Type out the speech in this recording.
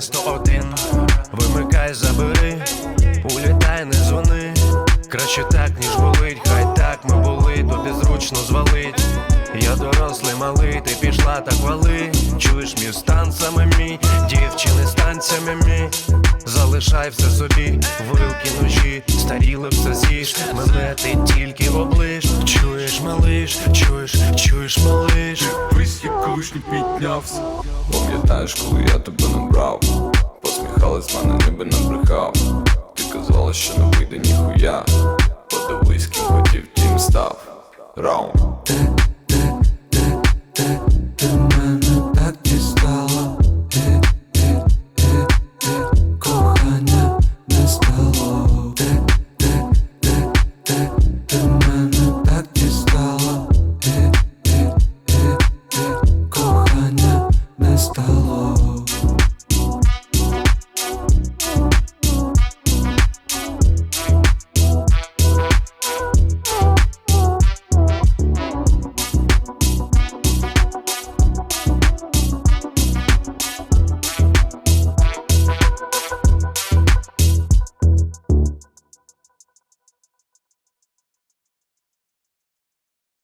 Вмикай 101 вимикай, забери, улітай, не дзвони. Краще так, ніж болить, хай так ми були, тобі зручно звалить. Я дорослий малий, ти пішла та хвали. Чуєш між станцями мій, дівчини станцями танцями мій. Залишай все собі, вилки ножі, старіли все з'їж, мене ти тільки облиш. Чуєш малиш, чуєш, чуєш малиш. Ти колишній піть піднявся Пам'ятаєш, коли я тебе не брав Посміхалась мене, ніби набрехав. Ти казала, що не вийде ніхуя. Подивись, ким хотів, тім став. Раунд